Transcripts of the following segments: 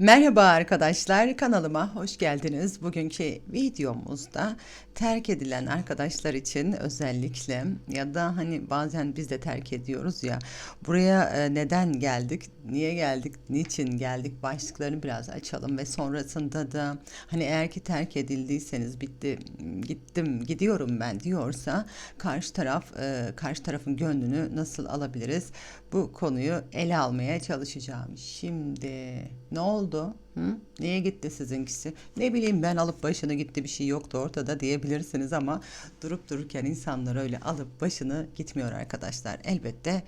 Merhaba arkadaşlar kanalıma hoş geldiniz. Bugünkü videomuzda terk edilen arkadaşlar için özellikle ya da hani bazen biz de terk ediyoruz ya buraya e, neden geldik, niye geldik, niçin geldik başlıklarını biraz açalım ve sonrasında da hani eğer ki terk edildiyseniz bitti gittim gidiyorum ben diyorsa karşı taraf e, karşı tarafın gönlünü nasıl alabiliriz bu konuyu ele almaya çalışacağım. Şimdi ne oldu? Hı? Niye gitti sizinkisi? Ne bileyim ben alıp başını gitti bir şey yoktu ortada diyebilirsiniz ama durup dururken insanlar öyle alıp başını gitmiyor arkadaşlar. Elbette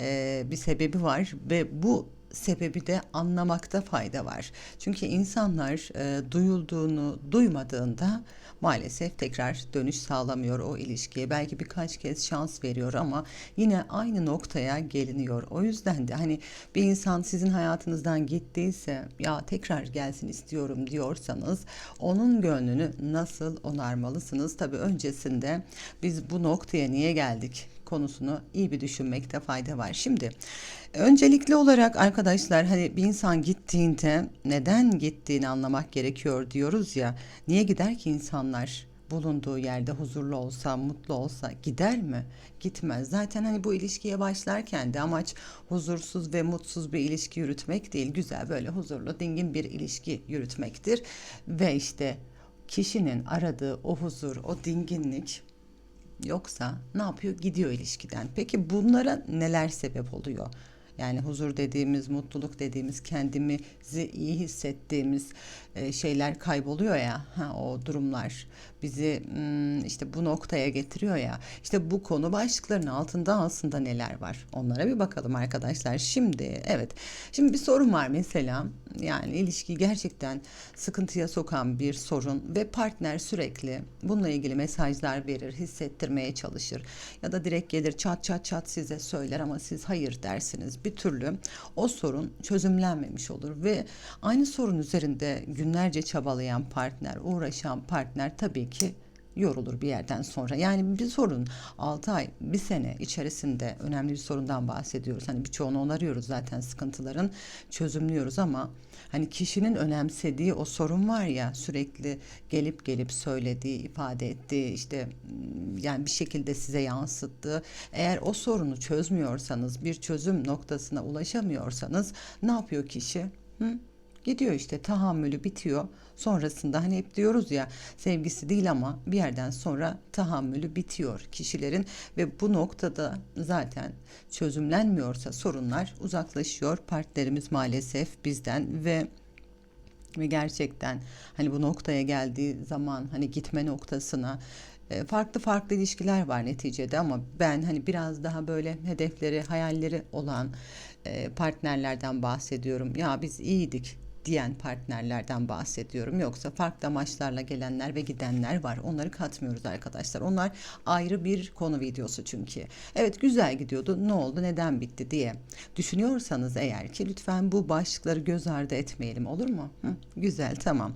e, bir sebebi var ve bu sebebi de anlamakta fayda var. Çünkü insanlar e, duyulduğunu duymadığında maalesef tekrar dönüş sağlamıyor o ilişkiye. Belki birkaç kez şans veriyor ama yine aynı noktaya geliniyor. O yüzden de hani bir insan sizin hayatınızdan gittiyse ya tekrar gelsin istiyorum diyorsanız onun gönlünü nasıl onarmalısınız? Tabii öncesinde biz bu noktaya niye geldik? Konusunu iyi bir düşünmekte fayda var. Şimdi öncelikli olarak arkadaşlar hani bir insan gittiğinde neden gittiğini anlamak gerekiyor diyoruz ya. Niye gider ki insanlar? bulunduğu yerde huzurlu olsa, mutlu olsa gider mi? Gitmez. Zaten hani bu ilişkiye başlarken de amaç huzursuz ve mutsuz bir ilişki yürütmek değil. Güzel böyle huzurlu, dingin bir ilişki yürütmektir. Ve işte kişinin aradığı o huzur, o dinginlik Yoksa ne yapıyor? Gidiyor ilişkiden. Peki bunlara neler sebep oluyor? Yani huzur dediğimiz, mutluluk dediğimiz, kendimizi iyi hissettiğimiz şeyler kayboluyor ya. Ha, o durumlar bizi hmm, işte bu noktaya getiriyor ya. İşte bu konu başlıklarının altında aslında neler var? Onlara bir bakalım arkadaşlar. Şimdi evet. Şimdi bir sorun var mesela. Yani ilişkiyi gerçekten sıkıntıya sokan bir sorun ve partner sürekli bununla ilgili mesajlar verir, hissettirmeye çalışır ya da direkt gelir çat çat çat size söyler ama siz hayır dersiniz. Bir türlü o sorun çözümlenmemiş olur ve aynı sorun üzerinde günlerce çabalayan partner, uğraşan partner tabii ki yorulur bir yerden sonra. Yani bir sorun 6 ay, bir sene içerisinde önemli bir sorundan bahsediyoruz. Hani birçoğunu onarıyoruz zaten sıkıntıların çözümlüyoruz ama hani kişinin önemsediği o sorun var ya sürekli gelip gelip söylediği, ifade ettiği işte yani bir şekilde size yansıttığı eğer o sorunu çözmüyorsanız bir çözüm noktasına ulaşamıyorsanız ne yapıyor kişi? Hı? Gidiyor işte tahammülü bitiyor. Sonrasında hani hep diyoruz ya sevgisi değil ama bir yerden sonra tahammülü bitiyor kişilerin ve bu noktada zaten çözümlenmiyorsa sorunlar uzaklaşıyor partnerimiz maalesef bizden ve ve gerçekten hani bu noktaya geldiği zaman hani gitme noktasına e, farklı farklı ilişkiler var neticede ama ben hani biraz daha böyle hedefleri, hayalleri olan e, partnerlerden bahsediyorum. Ya biz iyiydik diyen partnerlerden bahsediyorum. Yoksa farklı amaçlarla gelenler ve gidenler var. Onları katmıyoruz arkadaşlar. Onlar ayrı bir konu videosu çünkü. Evet güzel gidiyordu. Ne oldu? Neden bitti diye düşünüyorsanız eğer ki lütfen bu başlıkları göz ardı etmeyelim olur mu? Hı? Güzel tamam.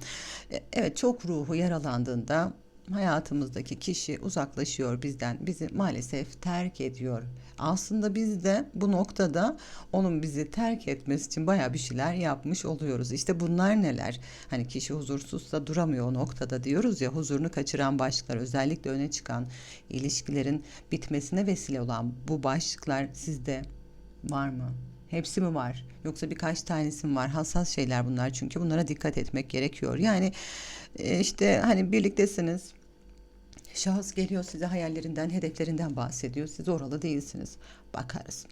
E, evet çok ruhu yaralandığında hayatımızdaki kişi uzaklaşıyor bizden. Bizi maalesef terk ediyor. Aslında biz de bu noktada onun bizi terk etmesi için baya bir şeyler yapmış oluyoruz. İşte bunlar neler? Hani kişi huzursuzsa duramıyor o noktada diyoruz ya huzurunu kaçıran başlıklar özellikle öne çıkan ilişkilerin bitmesine vesile olan bu başlıklar sizde var mı? Hepsi mi var? Yoksa birkaç tanesi mi var? Hassas şeyler bunlar çünkü bunlara dikkat etmek gerekiyor. Yani e, işte hani birliktesiniz Şahıs geliyor size hayallerinden, hedeflerinden bahsediyor. Siz oralı değilsiniz. Bakarız.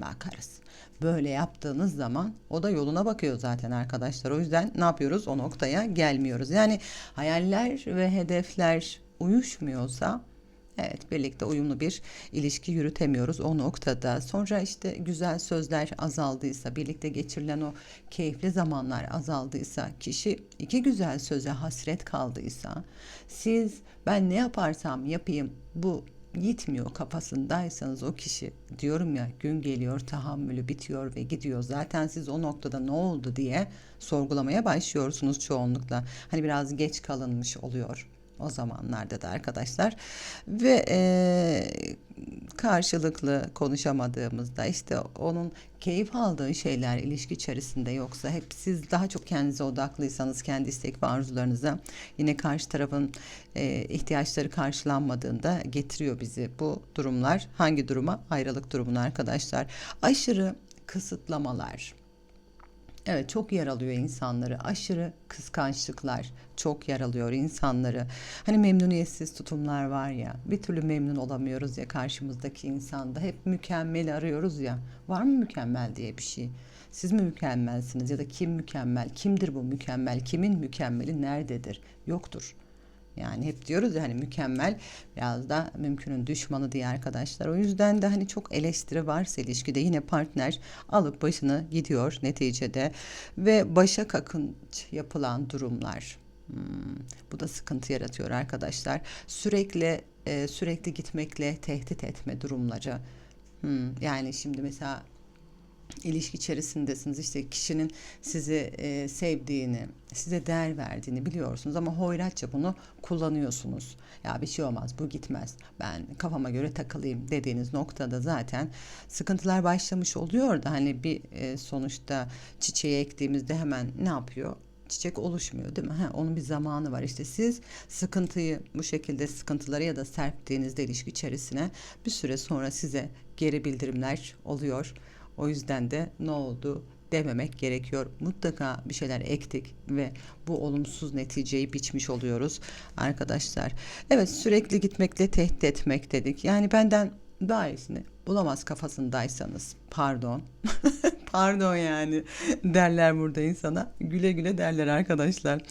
Bakarız. Böyle yaptığınız zaman o da yoluna bakıyor zaten arkadaşlar. O yüzden ne yapıyoruz? O noktaya gelmiyoruz. Yani hayaller ve hedefler uyuşmuyorsa Evet birlikte uyumlu bir ilişki yürütemiyoruz o noktada. Sonra işte güzel sözler azaldıysa, birlikte geçirilen o keyifli zamanlar azaldıysa, kişi iki güzel söze hasret kaldıysa, siz ben ne yaparsam yapayım bu gitmiyor kafasındaysanız o kişi diyorum ya gün geliyor tahammülü bitiyor ve gidiyor. Zaten siz o noktada ne oldu diye sorgulamaya başlıyorsunuz çoğunlukla. Hani biraz geç kalınmış oluyor o zamanlarda da arkadaşlar. Ve eee, karşılıklı konuşamadığımızda işte onun keyif aldığı şeyler ilişki içerisinde yoksa hep siz daha çok kendinize odaklıysanız kendi istek ve arzularınıza yine karşı tarafın eee, ihtiyaçları karşılanmadığında getiriyor bizi bu durumlar. Hangi duruma? Ayrılık durumuna arkadaşlar. Aşırı kısıtlamalar Evet çok yaralıyor insanları. Aşırı kıskançlıklar çok yaralıyor insanları. Hani memnuniyetsiz tutumlar var ya. Bir türlü memnun olamıyoruz ya karşımızdaki insanda. Hep mükemmeli arıyoruz ya. Var mı mükemmel diye bir şey? Siz mi mükemmelsiniz ya da kim mükemmel? Kimdir bu mükemmel? Kimin mükemmeli nerededir? Yoktur. Yani hep diyoruz ya hani mükemmel biraz da mümkünün düşmanı diye arkadaşlar. O yüzden de hani çok eleştiri varsa ilişkide yine partner alıp başını gidiyor neticede ve başa kakınç yapılan durumlar. Hmm, bu da sıkıntı yaratıyor arkadaşlar. Sürekli e, sürekli gitmekle tehdit etme durumları. Hmm, yani şimdi mesela ilişki içerisindesiniz. İşte kişinin sizi e, sevdiğini, size değer verdiğini biliyorsunuz ama hoyratça bunu kullanıyorsunuz. Ya bir şey olmaz, bu gitmez. Ben kafama göre takılayım dediğiniz noktada zaten sıkıntılar başlamış oluyor da hani bir e, sonuçta çiçeği ektiğimizde hemen ne yapıyor? çiçek oluşmuyor değil mi? Ha, onun bir zamanı var. İşte siz sıkıntıyı bu şekilde sıkıntıları ya da serptiğinizde ilişki içerisine bir süre sonra size geri bildirimler oluyor. O yüzden de ne oldu dememek gerekiyor. Mutlaka bir şeyler ektik ve bu olumsuz neticeyi biçmiş oluyoruz arkadaşlar. Evet sürekli gitmekle tehdit etmek dedik. Yani benden daha iyisini bulamaz kafasındaysanız pardon pardon yani derler burada insana güle güle derler arkadaşlar.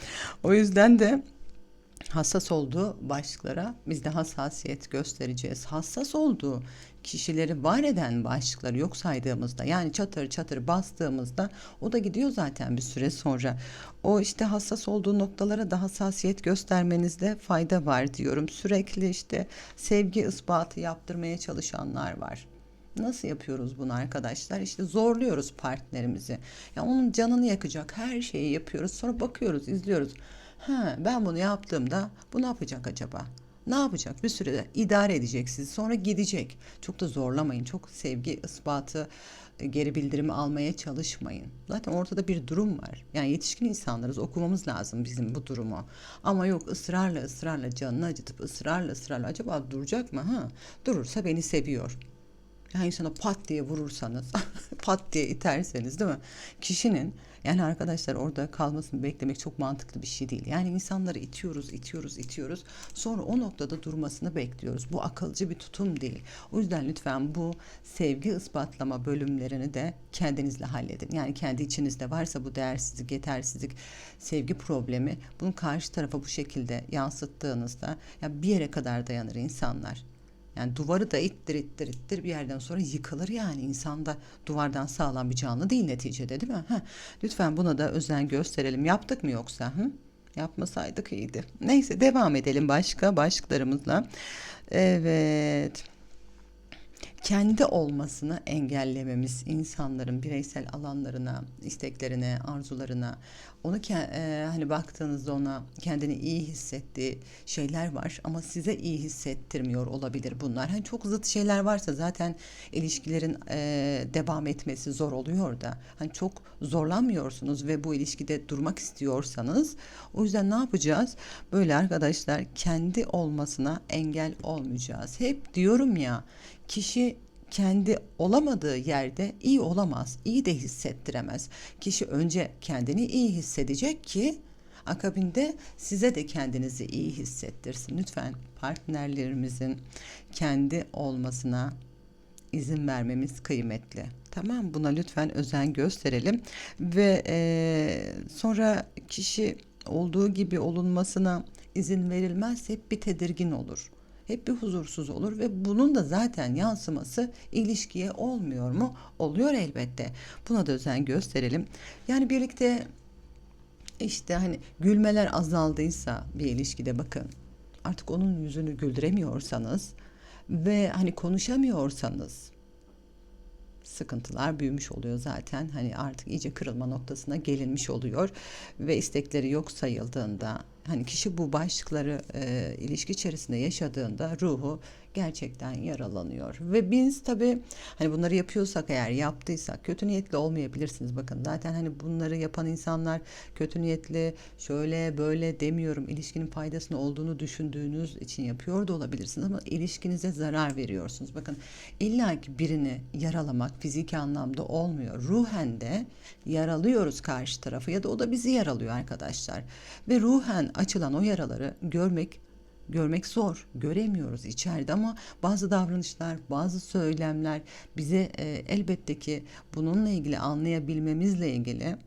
O yüzden de hassas olduğu başlıklara biz de hassasiyet göstereceğiz. Hassas olduğu kişileri var eden başlıkları yok saydığımızda yani çatır çatır bastığımızda o da gidiyor zaten bir süre sonra. O işte hassas olduğu noktalara da hassasiyet göstermenizde fayda var diyorum. Sürekli işte sevgi ispatı yaptırmaya çalışanlar var. Nasıl yapıyoruz bunu arkadaşlar? İşte zorluyoruz partnerimizi. Ya onun canını yakacak her şeyi yapıyoruz. Sonra bakıyoruz, izliyoruz. Ha, ben bunu yaptığımda bu ne yapacak acaba? Ne yapacak? Bir sürede idare edecek sizi. Sonra gidecek. Çok da zorlamayın. Çok sevgi ispatı e, geri bildirimi almaya çalışmayın. Zaten ortada bir durum var. Yani yetişkin insanlarız okumamız lazım bizim bu durumu. Ama yok ısrarla ısrarla canını acıtıp ısrarla ısrarla acaba duracak mı? Ha? Durursa beni seviyor. Yani sana pat diye vurursanız, pat diye iterseniz değil mi? Kişinin yani arkadaşlar orada kalmasını beklemek çok mantıklı bir şey değil. Yani insanları itiyoruz, itiyoruz, itiyoruz. Sonra o noktada durmasını bekliyoruz. Bu akılcı bir tutum değil. O yüzden lütfen bu sevgi ispatlama bölümlerini de kendinizle halledin. Yani kendi içinizde varsa bu değersizlik, yetersizlik, sevgi problemi bunu karşı tarafa bu şekilde yansıttığınızda ya bir yere kadar dayanır insanlar. Yani duvarı da ittir ittir ittir bir yerden sonra yıkılır yani insan da duvardan sağlam bir canlı değil neticede değil mi? Heh, lütfen buna da özen gösterelim. Yaptık mı yoksa? Hı? Yapmasaydık iyiydi. Neyse devam edelim başka başlıklarımızla. Evet kendi olmasını engellememiz insanların bireysel alanlarına, isteklerine, arzularına, onu e, hani baktığınızda ona kendini iyi hissettiği şeyler var ama size iyi hissettirmiyor olabilir bunlar. Hani çok zıt şeyler varsa zaten ilişkilerin e, devam etmesi zor oluyor da hani çok zorlanmıyorsunuz ve bu ilişkide durmak istiyorsanız o yüzden ne yapacağız? Böyle arkadaşlar kendi olmasına engel olmayacağız. Hep diyorum ya kişi kendi olamadığı yerde iyi olamaz, iyi de hissettiremez. Kişi önce kendini iyi hissedecek ki akabinde size de kendinizi iyi hissettirsin. Lütfen partnerlerimizin kendi olmasına izin vermemiz kıymetli. Tamam buna lütfen özen gösterelim ve e, sonra kişi olduğu gibi olunmasına izin verilmez hep bir tedirgin olur hep bir huzursuz olur ve bunun da zaten yansıması ilişkiye olmuyor mu? Oluyor elbette. Buna da özen gösterelim. Yani birlikte işte hani gülmeler azaldıysa bir ilişkide bakın artık onun yüzünü güldüremiyorsanız ve hani konuşamıyorsanız sıkıntılar büyümüş oluyor zaten. Hani artık iyice kırılma noktasına gelinmiş oluyor ve istekleri yok sayıldığında hani kişi bu başlıkları e, ilişki içerisinde yaşadığında ruhu gerçekten yaralanıyor. Ve biz tabii hani bunları yapıyorsak eğer yaptıysak kötü niyetli olmayabilirsiniz. Bakın zaten hani bunları yapan insanlar kötü niyetli şöyle böyle demiyorum. İlişkinin faydasını olduğunu düşündüğünüz için yapıyor da olabilirsiniz ama ilişkinize zarar veriyorsunuz. Bakın illa ki birini yaralamak fiziki anlamda olmuyor. Ruhen de yaralıyoruz karşı tarafı ya da o da bizi yaralıyor arkadaşlar. Ve ruhen açılan o yaraları görmek görmek zor. Göremiyoruz içeride ama bazı davranışlar, bazı söylemler bize e, elbette ki bununla ilgili anlayabilmemizle ilgili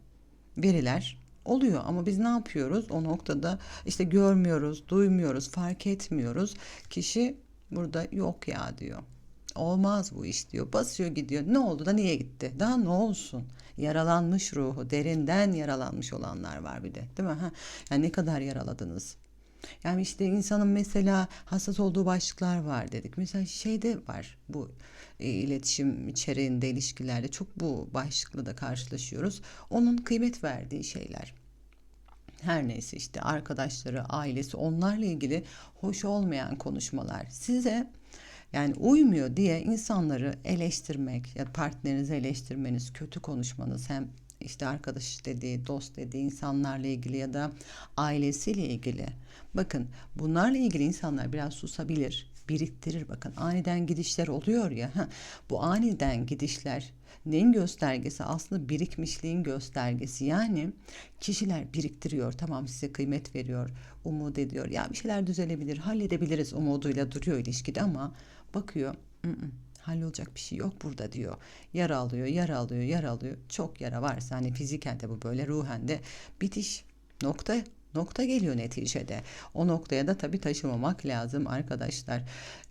veriler oluyor ama biz ne yapıyoruz o noktada işte görmüyoruz, duymuyoruz, fark etmiyoruz. Kişi burada yok ya diyor. Olmaz bu iş diyor. Basıyor gidiyor. Ne oldu da niye gitti? Daha ne olsun? Yaralanmış ruhu, derinden yaralanmış olanlar var bir de. Değil mi? Ha? Yani ne kadar yaraladınız? Yani işte insanın mesela hassas olduğu başlıklar var dedik. Mesela şeyde var bu e, iletişim içeriğinde ilişkilerde çok bu başlıkla da karşılaşıyoruz. Onun kıymet verdiği şeyler. Her neyse işte arkadaşları, ailesi onlarla ilgili hoş olmayan konuşmalar. Size yani uymuyor diye insanları eleştirmek ya partnerinizi eleştirmeniz, kötü konuşmanız hem işte arkadaş dediği, dost dediği insanlarla ilgili ya da ailesiyle ilgili. Bakın bunlarla ilgili insanlar biraz susabilir, biriktirir. Bakın aniden gidişler oluyor ya. bu aniden gidişler neyin göstergesi? Aslında birikmişliğin göstergesi. Yani kişiler biriktiriyor. Tamam size kıymet veriyor, umut ediyor. Ya bir şeyler düzelebilir, halledebiliriz umuduyla duruyor ilişkide ama bakıyor. -n, hallolacak bir şey yok burada diyor. Yara alıyor, yara alıyor, yara alıyor. Çok yara varsa hani fiziken de bu böyle ruhen de bitiş nokta nokta geliyor neticede. O noktaya da tabii taşımamak lazım arkadaşlar.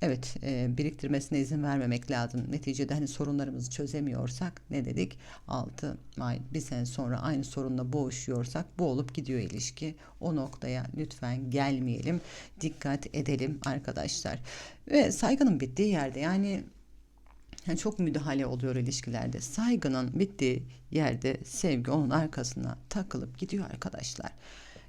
Evet e, biriktirmesine izin vermemek lazım. Neticede hani sorunlarımızı çözemiyorsak ne dedik? 6 ay bir sene sonra aynı sorunla boğuşuyorsak bu olup gidiyor ilişki. O noktaya lütfen gelmeyelim. Dikkat edelim arkadaşlar. Ve saygının bittiği yerde yani yani çok müdahale oluyor ilişkilerde. Saygının bittiği yerde sevgi onun arkasına takılıp gidiyor arkadaşlar.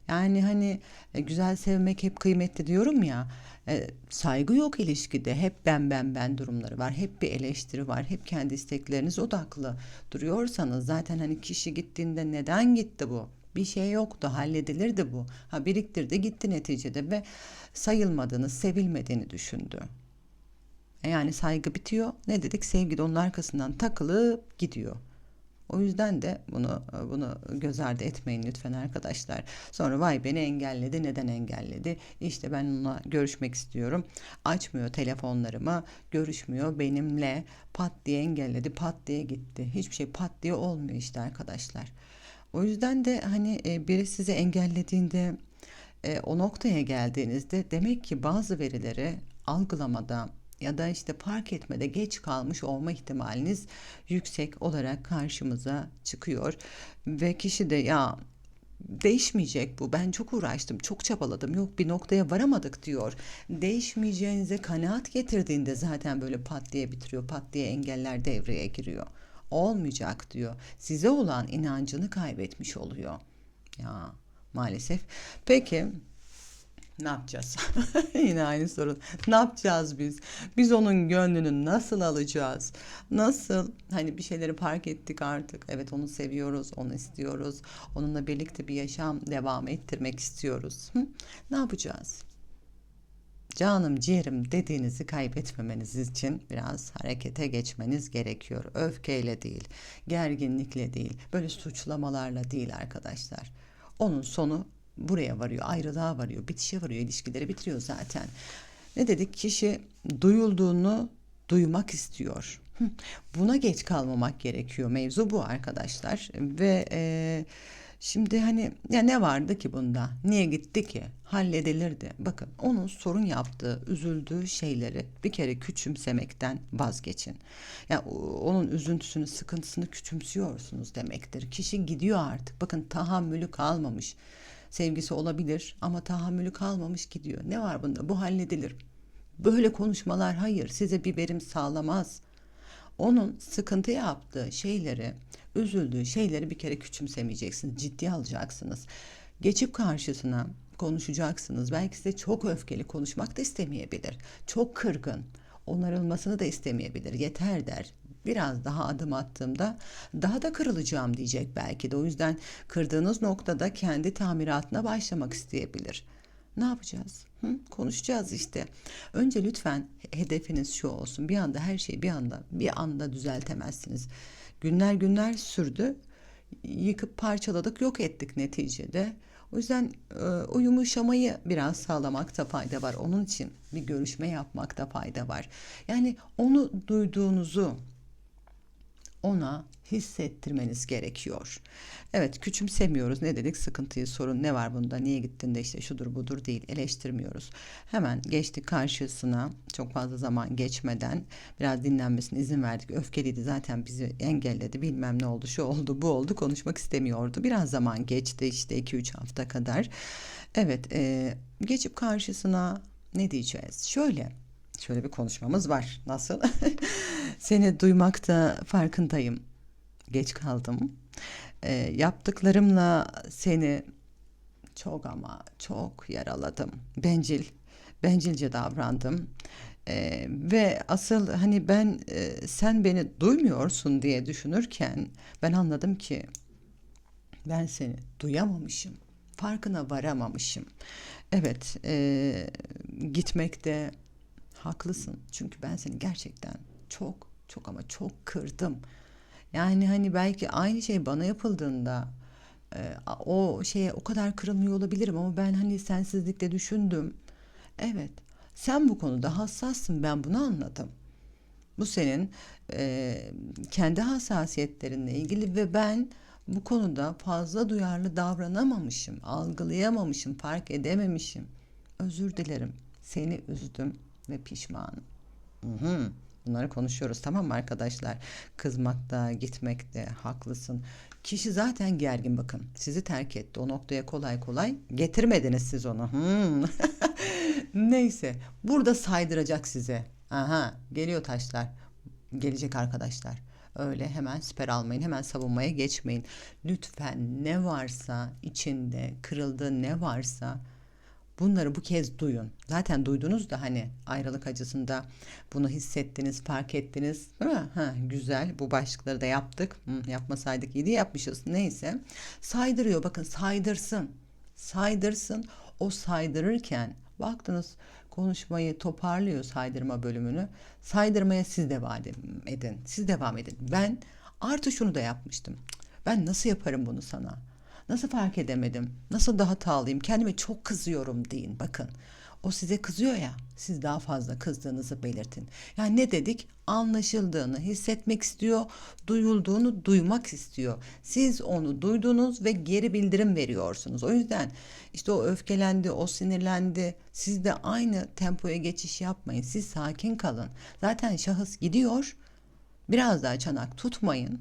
Yani hani e, güzel sevmek hep kıymetli diyorum ya. E, saygı yok ilişkide. Hep ben ben ben durumları var. Hep bir eleştiri var. Hep kendi istekleriniz odaklı duruyorsanız zaten hani kişi gittiğinde neden gitti bu? Bir şey yoktu, halledilirdi bu. Ha biriktirdi, gitti neticede ve sayılmadığını, sevilmediğini düşündü. E, yani saygı bitiyor. Ne dedik? Sevgi de onun arkasından takılıp gidiyor. O yüzden de bunu bunu göz ardı etmeyin lütfen arkadaşlar. Sonra vay beni engelledi. Neden engelledi? İşte ben onunla görüşmek istiyorum. Açmıyor telefonlarımı. Görüşmüyor benimle. Pat diye engelledi. Pat diye gitti. Hiçbir şey pat diye olmuyor işte arkadaşlar. O yüzden de hani e, biri sizi engellediğinde e, o noktaya geldiğinizde demek ki bazı verileri algılamada ya da işte park etmede geç kalmış olma ihtimaliniz yüksek olarak karşımıza çıkıyor ve kişi de ya değişmeyecek bu. Ben çok uğraştım, çok çabaladım. Yok bir noktaya varamadık diyor. Değişmeyeceğinize kanaat getirdiğinde zaten böyle pat diye bitiriyor, pat diye engeller devreye giriyor. Olmayacak diyor. Size olan inancını kaybetmiş oluyor. Ya maalesef. Peki ne yapacağız? Yine aynı sorun. Ne yapacağız biz? Biz onun gönlünü nasıl alacağız? Nasıl? Hani bir şeyleri fark ettik artık. Evet onu seviyoruz, onu istiyoruz. Onunla birlikte bir yaşam devam ettirmek istiyoruz. Hı? Ne yapacağız? Canım ciğerim dediğinizi kaybetmemeniz için biraz harekete geçmeniz gerekiyor. Öfkeyle değil, gerginlikle değil, böyle suçlamalarla değil arkadaşlar. Onun sonu buraya varıyor, ayrılığa varıyor, bitişe varıyor, ilişkileri bitiriyor zaten. Ne dedik? Kişi duyulduğunu duymak istiyor. Buna geç kalmamak gerekiyor. Mevzu bu arkadaşlar. Ve e, şimdi hani ya ne vardı ki bunda? Niye gitti ki? Halledilirdi. Bakın onun sorun yaptığı, üzüldüğü şeyleri bir kere küçümsemekten vazgeçin. Ya yani onun üzüntüsünü, sıkıntısını küçümsüyorsunuz demektir. Kişi gidiyor artık. Bakın tahammülü kalmamış sevgisi olabilir ama tahammülü kalmamış gidiyor. Ne var bunda? Bu halledilir. Böyle konuşmalar hayır size bir verim sağlamaz. Onun sıkıntı yaptığı şeyleri, üzüldüğü şeyleri bir kere küçümsemeyeceksiniz. Ciddi alacaksınız. Geçip karşısına konuşacaksınız. Belki size çok öfkeli konuşmak da istemeyebilir. Çok kırgın. Onarılmasını da istemeyebilir. Yeter der. Biraz daha adım attığımda daha da kırılacağım diyecek belki de. O yüzden kırdığınız noktada kendi tamiratına başlamak isteyebilir. Ne yapacağız? Hı? Konuşacağız işte. Önce lütfen hedefiniz şu olsun. Bir anda her şeyi bir anda bir anda düzeltemezsiniz. Günler günler sürdü. Yıkıp parçaladık, yok ettik neticede. O yüzden e, o yumuşamayı biraz sağlamakta fayda var. Onun için bir görüşme yapmakta fayda var. Yani onu duyduğunuzu ona hissettirmeniz gerekiyor. Evet küçümsemiyoruz. Ne dedik? Sıkıntıyı, sorun ne var bunda? Niye gittin de işte şudur budur değil. Eleştirmiyoruz. Hemen geçtik karşısına. Çok fazla zaman geçmeden biraz dinlenmesine izin verdik. Öfkeliydi zaten bizi engelledi. Bilmem ne oldu, şu oldu, bu oldu. Konuşmak istemiyordu. Biraz zaman geçti işte 2-3 hafta kadar. Evet e, geçip karşısına ne diyeceğiz? Şöyle şöyle bir konuşmamız var. Nasıl? Seni duymakta farkındayım. Geç kaldım. E, yaptıklarımla seni çok ama çok yaraladım. Bencil, bencilce davrandım. E, ve asıl hani ben e, sen beni duymuyorsun diye düşünürken ben anladım ki ben seni duyamamışım. Farkına varamamışım. Evet, e, gitmekte haklısın. Çünkü ben seni gerçekten çok çok ama çok kırdım. Yani hani belki aynı şey bana yapıldığında e, o şeye o kadar kırılmıyor olabilirim ama ben hani sensizlikle düşündüm. Evet, sen bu konuda hassassın. Ben bunu anladım. Bu senin e, kendi hassasiyetlerinle ilgili ve ben bu konuda fazla duyarlı davranamamışım, algılayamamışım, fark edememişim. Özür dilerim. Seni üzdüm ve pişmanım. Hı hı. Bunları konuşuyoruz tamam mı arkadaşlar? Kızmakta, gitmekte haklısın. Kişi zaten gergin bakın. Sizi terk etti. O noktaya kolay kolay getirmediniz siz onu. Neyse. Burada saydıracak size. Aha geliyor taşlar. Gelecek arkadaşlar. Öyle hemen siper almayın. Hemen savunmaya geçmeyin. Lütfen ne varsa içinde kırıldığı ne varsa Bunları bu kez duyun. Zaten duydunuz da hani ayrılık acısında bunu hissettiniz, fark ettiniz. Değil mi? Ha, güzel. Bu başlıkları da yaptık. Hı, yapmasaydık iyiydi yapmışız. Neyse. Saydırıyor. Bakın saydırsın. Saydırsın. O saydırırken baktınız konuşmayı toparlıyor saydırma bölümünü. Saydırmaya siz devam edin. Siz devam edin. Ben artı şunu da yapmıştım. Ben nasıl yaparım bunu sana? Nasıl fark edemedim? Nasıl daha hatalıyım? Kendime çok kızıyorum deyin. Bakın. O size kızıyor ya, siz daha fazla kızdığınızı belirtin. Yani ne dedik? Anlaşıldığını hissetmek istiyor, duyulduğunu duymak istiyor. Siz onu duydunuz ve geri bildirim veriyorsunuz. O yüzden işte o öfkelendi, o sinirlendi. Siz de aynı tempoya geçiş yapmayın. Siz sakin kalın. Zaten şahıs gidiyor. Biraz daha çanak tutmayın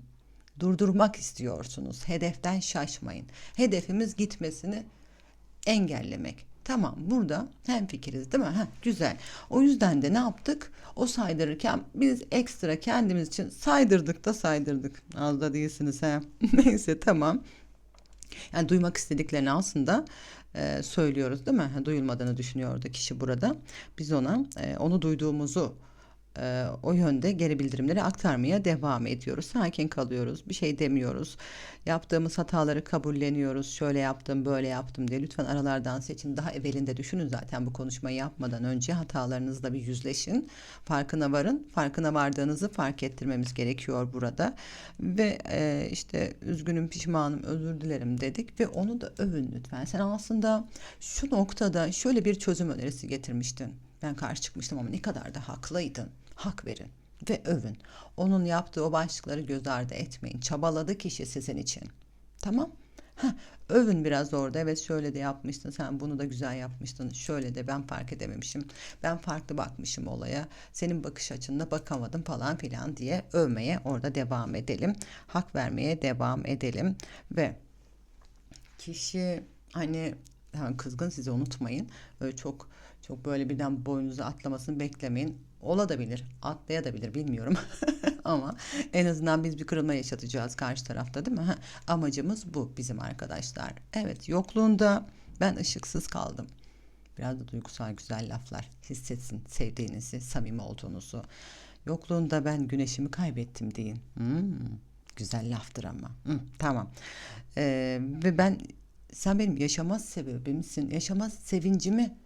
durdurmak istiyorsunuz. Hedeften şaşmayın. Hedefimiz gitmesini engellemek. Tamam burada hem fikiriz değil mi? Heh, güzel. O yüzden de ne yaptık? O saydırırken biz ekstra kendimiz için saydırdık da saydırdık. Az da değilsiniz he. Neyse tamam. Yani duymak istediklerini aslında e, söylüyoruz değil mi? Duyulmadığını düşünüyordu kişi burada. Biz ona e, onu duyduğumuzu e, o yönde geri bildirimleri aktarmaya devam ediyoruz. Sakin kalıyoruz. Bir şey demiyoruz. Yaptığımız hataları kabulleniyoruz. Şöyle yaptım, böyle yaptım diye. Lütfen aralardan seçin. Daha evvelinde düşünün zaten bu konuşmayı yapmadan önce hatalarınızla bir yüzleşin. Farkına varın. Farkına vardığınızı fark ettirmemiz gerekiyor burada. Ve e, işte üzgünüm, pişmanım, özür dilerim dedik ve onu da övün lütfen. Sen aslında şu noktada şöyle bir çözüm önerisi getirmiştin. Ben karşı çıkmıştım ama ne kadar da haklıydın hak verin ve övün. Onun yaptığı o başlıkları göz ardı etmeyin. Çabaladı kişi sizin için. Tamam? Heh, övün biraz orada. Evet şöyle de yapmıştın. Sen bunu da güzel yapmıştın. Şöyle de ben fark edememişim. Ben farklı bakmışım olaya. Senin bakış açınla bakamadım falan filan diye övmeye orada devam edelim. Hak vermeye devam edelim ve kişi hani kızgın sizi unutmayın. Öyle çok çok böyle birden boynunuza atlamasını beklemeyin. Ola da bilir, atlayabilir bilmiyorum. ama en azından biz bir kırılma yaşatacağız karşı tarafta değil mi? Amacımız bu bizim arkadaşlar. Evet yokluğunda ben ışıksız kaldım. Biraz da duygusal güzel laflar hissetsin sevdiğinizi, samimi olduğunuzu. Yokluğunda ben güneşimi kaybettim deyin. Hmm, güzel laftır ama. Hmm, tamam. Ee, ve ben sen benim yaşama sebebimsin, yaşama sevincimi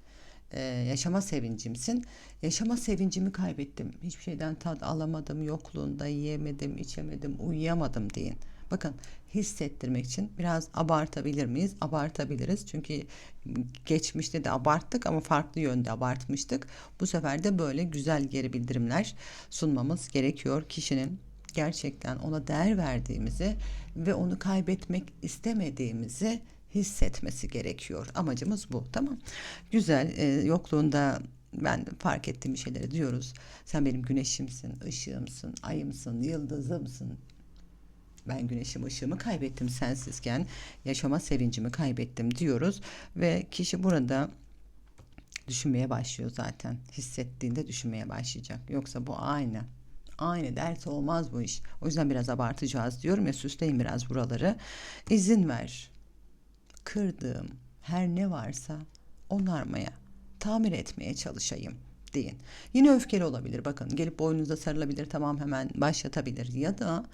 e, yaşama sevincimsin. Yaşama sevincimi kaybettim. Hiçbir şeyden tad alamadım, yokluğunda yiyemedim, içemedim, uyuyamadım deyin. Bakın hissettirmek için biraz abartabilir miyiz? Abartabiliriz. Çünkü geçmişte de abarttık ama farklı yönde abartmıştık. Bu sefer de böyle güzel geri bildirimler sunmamız gerekiyor kişinin gerçekten ona değer verdiğimizi ve onu kaybetmek istemediğimizi hissetmesi gerekiyor. Amacımız bu. Tamam. Güzel. E, yokluğunda ben fark ettiğim şeyleri diyoruz. Sen benim güneşimsin, ışığımsın, ayımsın, yıldızımsın. Ben güneşim ışığımı kaybettim sensizken yaşama sevincimi kaybettim diyoruz ve kişi burada düşünmeye başlıyor zaten. Hissettiğinde düşünmeye başlayacak. Yoksa bu aynı. Aynı ders olmaz bu iş. O yüzden biraz abartacağız diyorum ya süsleyin biraz buraları. İzin ver. Kırdığım her ne varsa onarmaya, tamir etmeye çalışayım deyin. Yine öfkeli olabilir bakın gelip boynunuza sarılabilir tamam hemen başlatabilir ya da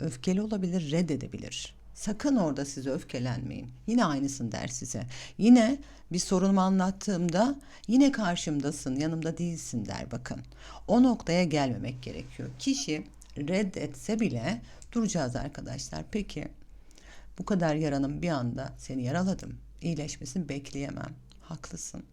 öfkeli olabilir reddedebilir. Sakın orada size öfkelenmeyin. Yine aynısını der size. Yine bir sorunumu anlattığımda yine karşımdasın, yanımda değilsin der bakın. O noktaya gelmemek gerekiyor. Kişi reddetse bile duracağız arkadaşlar. Peki bu kadar yaranın bir anda seni yaraladım. İyileşmesini bekleyemem. Haklısın.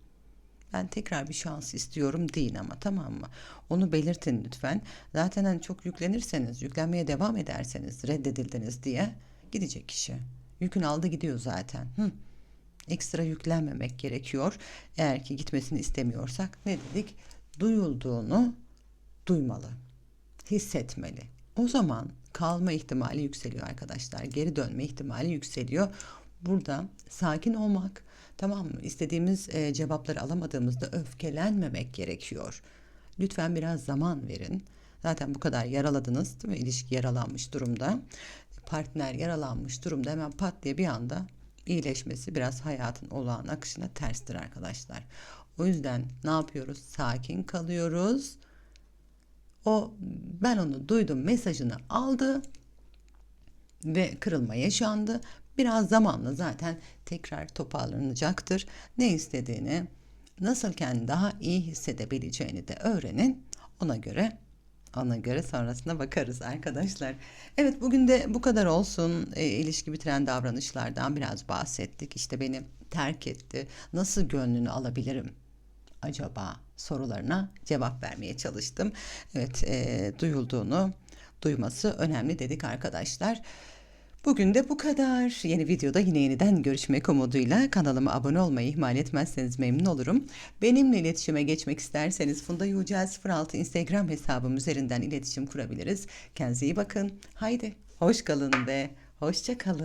Ben tekrar bir şans istiyorum deyin ama tamam mı? Onu belirtin lütfen. Zaten hani çok yüklenirseniz, yüklenmeye devam ederseniz reddedildiniz diye gidecek kişi. Yükün aldı gidiyor zaten. Hı. Ekstra yüklenmemek gerekiyor. Eğer ki gitmesini istemiyorsak ne dedik? Duyulduğunu duymalı. Hissetmeli. O zaman kalma ihtimali yükseliyor arkadaşlar. Geri dönme ihtimali yükseliyor. Burada sakin olmak, tamam mı? İstediğimiz e, cevapları alamadığımızda öfkelenmemek gerekiyor. Lütfen biraz zaman verin. Zaten bu kadar yaraladınız değil mi? İlişki yaralanmış durumda. Partner yaralanmış durumda hemen pat diye bir anda iyileşmesi biraz hayatın olağan akışına terstir arkadaşlar. O yüzden ne yapıyoruz? Sakin kalıyoruz. O ben onu duydum mesajını aldı ve kırılma yaşandı. Biraz zamanla zaten tekrar toparlanacaktır. Ne istediğini, nasıl kendini daha iyi hissedebileceğini de öğrenin. Ona göre ona göre sonrasına bakarız arkadaşlar. Evet bugün de bu kadar olsun. E, ilişki bitiren davranışlardan biraz bahsettik. İşte beni terk etti. Nasıl gönlünü alabilirim? Acaba sorularına cevap vermeye çalıştım. Evet e, duyulduğunu duyması önemli dedik arkadaşlar. Bugün de bu kadar. Yeni videoda yine yeniden görüşmek umuduyla kanalıma abone olmayı ihmal etmezseniz memnun olurum. Benimle iletişime geçmek isterseniz Funda Yücel 06 Instagram hesabım üzerinden iletişim kurabiliriz. Kendinize iyi bakın. Haydi hoş kalın ve hoşça kalın.